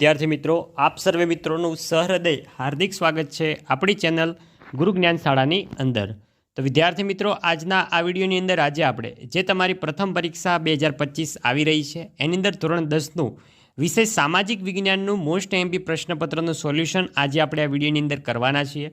વિદ્યાર્થી મિત્રો, આપ સર્વે મિત્રોનું સહૃદય, હાર્દિક સ્વાગત છે આપણી ચેનલ ગુરુ જ્ઞાન શાળાની અંદર. તો વિદ્યાર્થી મિત્રો, આજના આ વિડીયોની અંદર આજે આપણે જે તમારી પ્રથમ પરીક્ષા બે હજાર પચીસ આવી રહી છે, એની અંદર ધોરણ દસનું વિષય સામાજિક વિજ્ઞાનનું મોસ્ટ એમપી પ્રશ્નપત્રનું સોલ્યુશન આજે આપણે આ વિડીયોની અંદર કરવાના છીએ.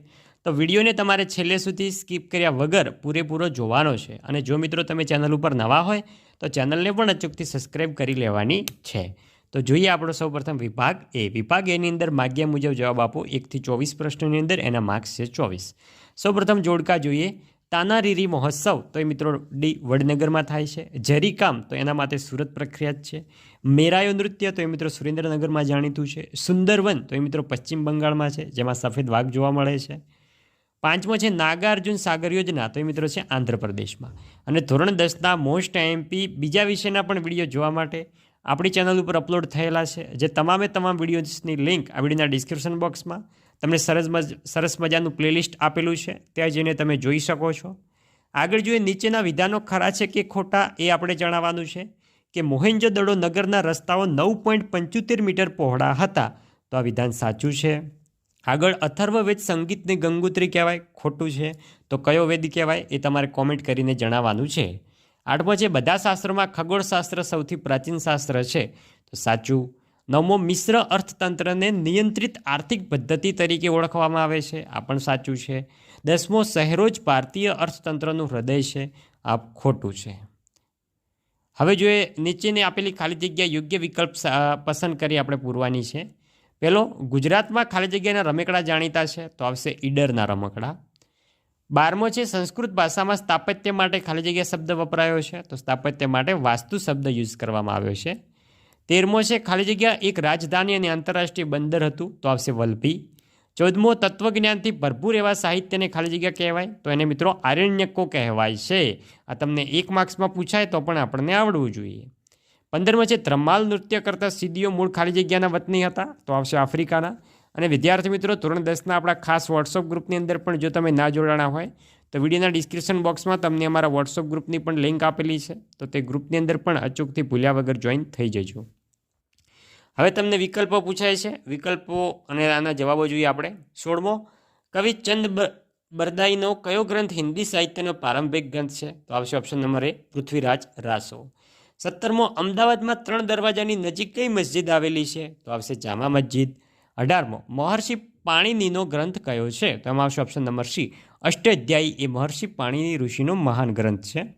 તો વિડીયોને તમારે છેલ્લે સુધી સ્કીપ કર્યા વગર પૂરેપૂરો જોવાનો છે. અને જો મિત્રો તમે ચેનલ ઉપર નવા હોય, તો ચેનલને પણ અચૂકથી સબસ્ક્રાઈબ કરી લેવાની છે. તો જોઈએ આપણો સૌપ્રથમ વિભાગ એ. વિભાગ એની અંદર માગ્યા મુજબ જવાબ આપો. એકથી ચોવીસ પ્રશ્નોની અંદર એના માર્ક્સ છે ચોવીસ. સૌપ્રથમ જોડકા જોઈએ. તાનારીરી મહોત્સવ તો એ મિત્રો ડી વડનગરમાં થાય છે. જરીકામ તો એના માટે સુરત પ્રખ્યાત છે. મેરાયો નૃત્ય તો એ મિત્રો સુરેન્દ્રનગરમાં જાણીતું છે. સુંદરવન તો એ મિત્રો પશ્ચિમ બંગાળમાં છે, જેમાં સફેદ વાઘ જોવા મળે છે. પાંચમો છે નાગાર્જુન સાગર યોજના તો એ મિત્રો છે આંધ્રપ્રદેશમાં. અને ધોરણ દસના મોસ્ટ એમપી બીજા વિષયના પણ વીડિયો જોવા માટે આપણી ચેનલ ઉપર અપલોડ થયેલા છે, જે તમામે તમામ વિડીયોઝની લિંક આ વિડીયોના ડિસ્ક્રિપ્શન બોક્સમાં તમને સરસ મજ, સરસ મજાનું પ્લેલિસ્ટ આપેલું છે, ત્યાં જઈને તમે જોઈ શકો છો. આગળ જોઈએ નીચેના વિધાનો ખરા છે કે ખોટા એ આપણે જણાવવાનું છે કે મોહેન્જોદડો નગરના રસ્તાઓ નવ પોઈન્ટ પંચોતેર મીટર પહોળા હતા, તો આ વિધાન સાચું છે? આગળ અથર્વવેદ સંગીતને ગંગોત્રી કહેવાય, ખોટું છે, તો કયો વેદ કહેવાય એ તમારે કોમેન્ટ કરીને જણાવવાનું છે. આઠમો છે, બધા શાસ્ત્રોમાં ખગોળશાસ્ત્ર સૌથી પ્રાચીન શાસ્ત્ર છે. તો સાચું. નવમો, મિશ્ર અર્થતંત્રને નિયંત્રિત આર્થિક પદ્ધતિ તરીકે ઓળખવામાં આવે છે. આ પણ સાચું છે. દસમો શહેરો જ ભારતીય અર્થતંત્રનું હૃદય છે. આ ખોટું છે. હવે જોઈએ, નીચેની આપેલી ખાલી જગ્યા યોગ્ય વિકલ્પ પસંદ કરી આપણે પૂરવાની છે. પહેલો ગુજરાતમાં ખાલી જગ્યાના રમકડા જાણીતા છે. તો આવશે ઈડરના રમકડા. બારમો છે, સંસ્કૃત ભાષામાં સ્થાપત્ય માટે ખાલી જગ્યા શબ્દ વપરાયો છે. તો સ્થાપત્ય માટે વાસ્તુ શબ્દ યુઝ કરવામાં આવ્યો છે. તેરમો છે, ખાલી જગ્યા એક રાજધાની અને આંતરરાષ્ટ્રીય બંદર હતું, તો આવશે વલભી. ચૌદમો, તત્વજ્ઞાનથી ભરપૂર એવા સાહિત્યને ખાલી જગ્યા કહેવાય, તો એને મિત્રો આરણ્યકો કહેવાય છે. આ તમને એક માર્ક્સમાં પૂછાય તો પણ આપણને આવડવું જોઈએ. પંદરમો છે ધ્રમાલ નૃત્ય કરતા સિદ્ધિઓ મૂળ ખાલી જગ્યાના વતની હતા, તો આવશે આફ્રિકાના. અને વિદ્યાર્થી મિત્રો, ધોરણ દસના આપણા ખાસ વોટ્સઅપ ગ્રુપની અંદર પણ જો તમે ના જોડાણા હોય, તો વિડીયોના ડિસ્ક્રિપ્શન બોક્સમાં તમને અમારા વોટ્સઅપ ગ્રુપની પણ લિંક આપેલી છે. તો તે ગ્રુપની અંદર પણ અચૂકથી ભૂલ્યા વગર જોઈન થઈ જજો. હવે તમને વિકલ્પો પૂછાય છે. વિકલ્પો અને આના જવાબો જોઈએ આપણે. સોળમો, કવિ ચંદ બરદાઈનો કયો ગ્રંથ હિન્દી સાહિત્યનો પ્રારંભિક ગ્રંથ છે? તો આવશે option number A, Prithviraj Raso. સત્તરમો, અમદાવાદમાં ત્રણ દરવાજાની નજીક કઈ મસ્જિદ આવેલી છે? તો આવશે જામા મસ્જિદ. અઢારમો, મહર્ષિ પાણીનીનો ગ્રંથ કયો છે? તો એમાં આવશે ઓપ્શન નંબર સી, અષ્ટાધ્યાયી એ મહર્ષિ પાણીની ઋષિનો મહાન ગ્રંથ છે.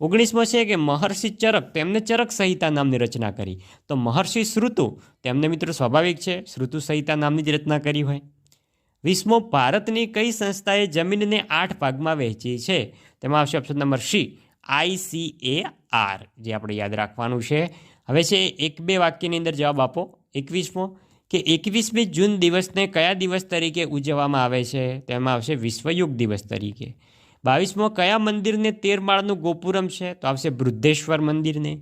ઓગણીસમો છે કે મહર્ષિ ચરક, તેમને ચરક સંહિતા નામની રચના કરી. તો મહર્ષિ શ્રુતુ, તેમને મિત્રો સ્વાભાવિક છે, શ્રુતુ સંહિતા નામની જ રચના કરી હોય. વીસમો, ભારતની કઈ સંસ્થાએ જમીનને આઠ ભાગમાં વહેંચી છે? તેમાં આવશે option number C I C A R, જે આપણે યાદ રાખવાનું છે. હવે છે એક બે વાક્યની અંદર જવાબ આપો. એકવીસમો કે એકવીસમી જૂન દિવસને કયા દિવસ તરીકે ઉજવવામાં આવે છે? તેમાં આવશે વિશ્વયુગ દિવસ તરીકે. બાવીસમો, કયા મંદિરને તેર માળનું ગોપુરમ છે? તો આવશે બૃદ્ધેશ્વર મંદિરને.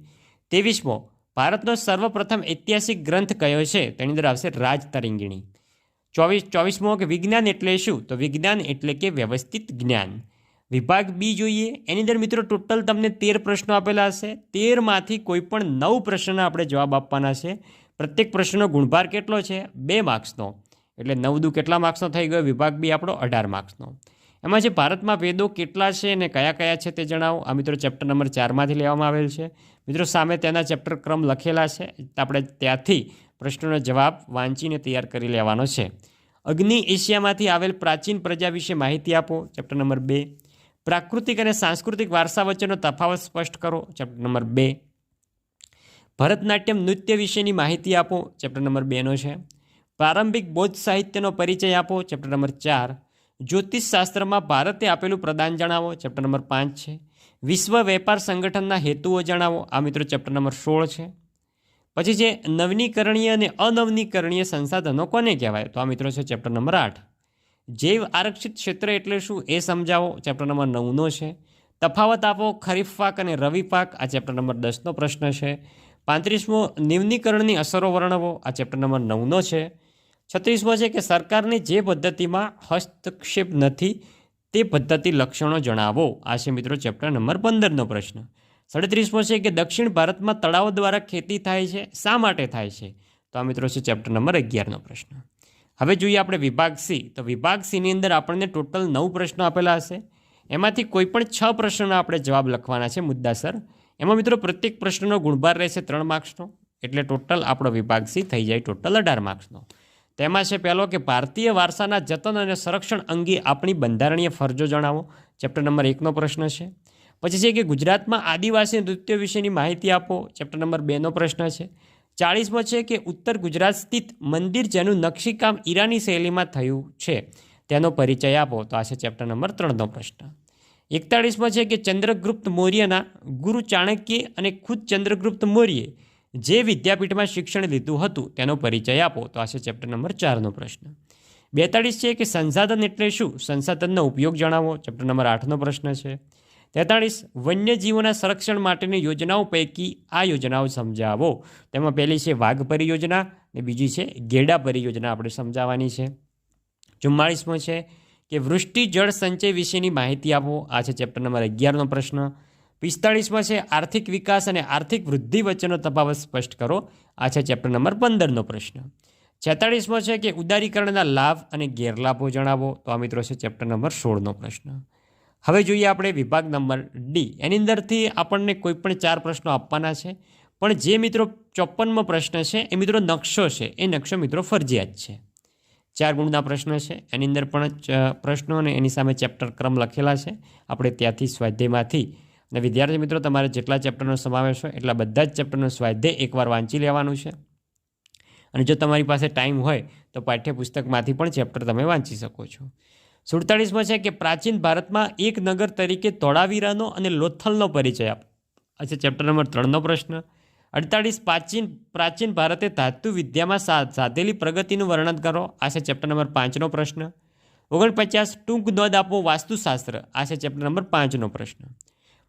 ત્રેવીસમો, ભારતનો સર્વપ્રથમ ઐતિહાસિક ગ્રંથ કયો છે? તેની અંદર આવશે રાજ તરંગિણી. ચોવીસ, ચોવીસમો કે વિજ્ઞાન એટલે શું? તો વિજ્ઞાન એટલે કે વ્યવસ્થિત જ્ઞાન. વિભાગ બી જોઈએ. એની અંદર મિત્રો ટોટલ તમને તેર પ્રશ્નો આપેલા હશે. તેરમાંથી કોઈ પણ નવ પ્રશ્નના આપણે જવાબ આપવાના છે. પ્રત્યેક પ્રશ્નનો ગુણભાર કેટલો છે? બે માર્ક્સનો. એટલે નવ દુ કેટલા માર્ક્સનો થઈ ગયો? વિભાગ બી આપણો અઢાર માર્ક્સનો. એમાં જે ભારતમાં વેદો કેટલા છે અને કયા કયા છે તે જણાવો. આ મિત્રો ચેપ્ટર નંબર ચારમાંથી લેવામાં આવેલ છે. મિત્રો સામે તેના ચેપ્ટર ક્રમ લખેલા છે. આપણે ત્યાંથી પ્રશ્નોનો જવાબ વાંચીને તૈયાર કરી લેવાનો છે. અગ્નિ એશિયામાંથી આવેલ પ્રાચીન પ્રજા વિશે માહિતી આપો. ચેપ્ટર નંબર બે. પ્રાકૃતિક અને સાંસ્કૃતિક વારસા વચ્ચેનો તફાવત સ્પષ્ટ કરો. ચેપ્ટર નંબર બે. ભરતનાટ્યમ નૃત્ય વિશેની માહિતી આપો, ચેપ્ટર નંબર બેનો છે. પ્રારંભિક બૌદ્ધ સાહિત્યનો પરિચય આપો, ચેપ્ટર નંબર ચાર. જ્યોતિષશાસ્ત્રમાં ભારતે આપેલું પ્રદાન જણાવો, ચેપ્ટર નંબર પાંચ છે. વિશ્વ વેપાર સંગઠનના હેતુઓ જણાવો, આ મિત્રો ચેપ્ટર નંબર સોળ છે. પછી છે, નવનીકરણીય અને અનવનીકરણીય સંસાધનો કોને કહેવાય? તો આ મિત્રો છે ચેપ્ટર નંબર આઠ. જૈવ આરક્ષિત ક્ષેત્ર એટલે શું? એ સમજાવો, ચેપ્ટર નંબર નવનો છે. તફાવત આપો, ખરીફ પાક અને રવિ પાક, આ ચેપ્ટર નંબર દસનો પ્રશ્ન છે. પાંત્રીસમો, નિમ્નીકરણની અસરો વર્ણવો. આ ચેપ્ટર નંબર નવનો છે. છત્રીસમો છે કે સરકારની જે પદ્ધતિમાં હસ્તક્ષેપ નથી, તે પદ્ધતિ લક્ષણો જણાવો. આ છે મિત્રો ચેપ્ટર નંબર પંદરનો પ્રશ્ન. સાડત્રીસમો છે કે દક્ષિણ ભારતમાં તળાવો દ્વારા ખેતી થાય છે, શા માટે થાય છે? તો આ મિત્રો છે ચેપ્ટર નંબર અગિયારનો પ્રશ્ન. હવે જોઈએ આપણે વિભાગ સી. તો વિભાગ સીની અંદર આપણને ટોટલ નવ પ્રશ્નો આપેલા હશે. એમાંથી કોઈ પણ છ પ્રશ્નોના આપણે જવાબ લખવાના છે મુદ્દાસર. એમાં મિત્રો પ્રત્યેક પ્રશ્નનો ગુણભાર રહેશે ત્રણ માર્ક્સનો, એટલે ટોટલ આપણો વિભાગ સી થઈ જાય ટોટલ અઢાર માર્ક્સનો. તેમાં છે પહેલો કે ભારતીય વારસાના જતન અને સંરક્ષણ અંગે આપણી બંધારણીય ફરજો જણાવો. ચેપ્ટર નંબર એકનો પ્રશ્ન છે. પછી છે કે ગુજરાતમાં આદિવાસી નૃત્ય વિશેની માહિતી આપો. ચેપ્ટર નંબર બેનો પ્રશ્ન છે. ચાળીસમો છે કે ઉત્તર ગુજરાત સ્થિત મંદિર જેનું નકશીકામ ઈરાની શૈલીમાં થયું છે. તેનો પરિચય આપો. તો આ છે ચેપ્ટર નંબર ત્રણનો પ્રશ્ન. એકતાળીસમાં છે કે ચંદ્રગુપ્ત મૌર્યના ગુરુ ચાણક્ય અને ખુદ ચંદ્રગુપ્ત મૌર્યે જે વિદ્યાપીઠમાં શિક્ષણ લીધું હતું, તેનો પરિચય આપો. તો આ છે ચેપ્ટર નંબર ચારનો પ્રશ્ન. બેતાળીસ છે કે સંસાધન એટલે શું? સંસાધનનો ઉપયોગ જણાવો. ચેપ્ટર નંબર આઠનો પ્રશ્ન છે. તેતાળીસ, વન્યજીવોના સંરક્ષણ માટેની યોજનાઓ પૈકી આ યોજનાઓ સમજાવો. તેમાં પહેલી છે વાઘ પરિયોજના અને બીજી છે ગેડા પરિયોજના આપણે સમજાવવાની છે. ચુમ્માળીસમો છે કે વૃષ્ટિ જળ સંચય વિશેની માહિતી આપો. આ છે ચેપ્ટર નંબર અગિયારનો પ્રશ્ન. પિસ્તાળીસમાં છે, આર્થિક વિકાસ અને આર્થિક વૃદ્ધિ વચ્ચેનો તફાવત સ્પષ્ટ કરો. આ છે ચેપ્ટર નંબર પંદરનો પ્રશ્ન. છેતાળીસમાં છે કે ઉદારીકરણના લાભ અને ગેરલાભો જણાવો. તો આ મિત્રો છે ચેપ્ટર નંબર સોળનો પ્રશ્ન. હવે જોઈએ આપણે વિભાગ નંબર ડી એની અંદરથી આપણને કોઈ પણ ચાર પ્રશ્નો આપવાના છે. પણ જે મિત્રો ચોપનમો પ્રશ્ન છે, એ મિત્રો નકશો છે. એ નકશો મિત્રો ફરજિયાત છે. ચાર ગુણના પ્રશ્ન છે. એની અંદર પણ પ્રશ્નો અને એની સામે ચેપ્ટર ક્રમ લખેલા છે. આપણે ત્યાંથી સ્વાધ્યાયમાંથી અને વિદ્યાર્થી મિત્રો, તમારે જેટલા ચેપ્ટરનો સમાવેશ હોય એટલા બધા જ ચેપ્ટરનો સ્વાધ્યાય એકવાર વાંચી લેવાનું છે. અને જો તમારી પાસે ટાઈમ હોય તો પાઠ્યપુસ્તકમાંથી પણ ચેપ્ટર તમે વાંચી શકો છો. સુડતાળીસમાં છે કે પ્રાચીન ભારતમાં એક નગર તરીકે ધોળાવીરાનો અને લોથલનો પરિચય આપ છે ચેપ્ટર નંબર ત્રણનો પ્રશ્ન. અડતાળીસ પ્રાચીન પ્રાચીન ભારતે ધાતુ વિદ્યામાં સાધેલી પ્રગતિનું વર્ણન કરો? આ છે ચેપ્ટર નંબર પાંચનો પ્રશ્ન. ઓગણપચાસ, ટૂંક નોંધ આપો, વાસ્તુશાસ્ત્ર. આ છે ચેપ્ટર નંબર પાંચનો પ્રશ્ન.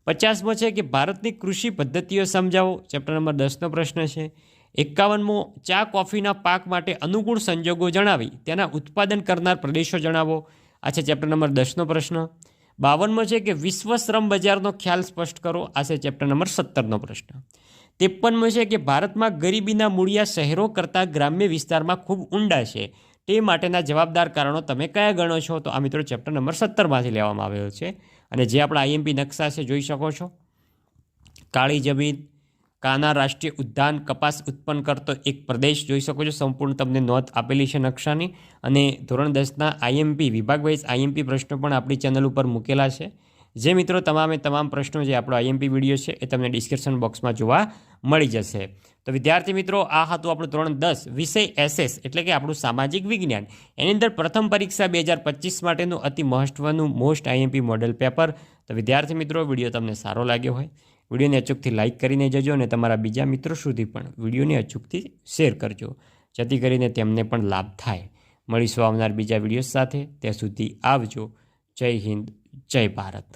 પચાસમો છે કે ભારતની કૃષિ પદ્ધતિઓ સમજાવો. ચેપ્ટર નંબર દસનો પ્રશ્ન છે. એકાવનમો, ચા કોફીના પાક માટે અનુકૂળ સંજોગો જણાવી. તેના ઉત્પાદન કરનાર પ્રદેશો જણાવો. આ છે ચેપ્ટર નંબર દસનો પ્રશ્ન. બાવનમો છે કે વિશ્વ શ્રમ બજારનો ખ્યાલ સ્પષ્ટ કરો. આ છે ચેપ્ટર નંબર સત્તરનો પ્રશ્ન. ત્રેપનમો છે કે ભારતમાં ગરીબીના મૂળિયા શહેરો કરતાં ગ્રામ્ય વિસ્તારમાં ખૂબ ઊંડા છે. તે માટેના જવાબદાર કારણો તમે કયા ગણો છો? તો આ મિત્રો ચેપ્ટર નંબર સત્તરમાંથી લેવામાં આવ્યો છે. અને જે આપણા આઈએમપી નકશા છે, જોઈ શકો છો. કાળી જમીન, કાના રાષ્ટ્રીય ઉદ્યાન, કપાસ ઉત્પન્ન કરતો એક પ્રદેશ, જોઈ શકો છો. સંપૂર્ણ તમને નોંધ આપેલી છે નકશાની. અને ધોરણ દસના આઈએમપી વિભાગ વાઇઝ આઈએમપી પ્રશ્નો પણ આપણી ચેનલ ઉપર મૂકેલા છે. જે મિત્રો તમામે તમામ પ્રશ્નો જે આપણો આઈએમપી વીડિયો છે એ તમને ડિસ્ક્રિપ્શન બોક્સમાં જોવા મળી જશે. તો વિદ્યાર્થી મિત્રો, આ હતું આપણું ધોરણ દસ, વિષય એસએસ એટલે કે આપણું સામાજિક વિજ્ઞાન. એની અંદર પ્રથમ પરીક્ષા બે હજાર પચીસ માટેનું અતિ મહત્વનું મોસ્ટ આઈએમપી મોડેલ પેપર તો વિદ્યાર્થી મિત્રો વીડિયો તમને સારો લાગ્યો હોય વિડીયોને અચૂકથી લાઇક કરીને જજો અને તમારા બીજા મિત્રો સુધી પણ વિડીયોને અચૂકથી શેર કરજો. જેથી કરીને તેમને પણ લાભ થાય. મળીશું આવનાર બીજા વીડિયો સાથે. ત્યાં સુધી આવજો. જય હિન્દ, જય ભારત.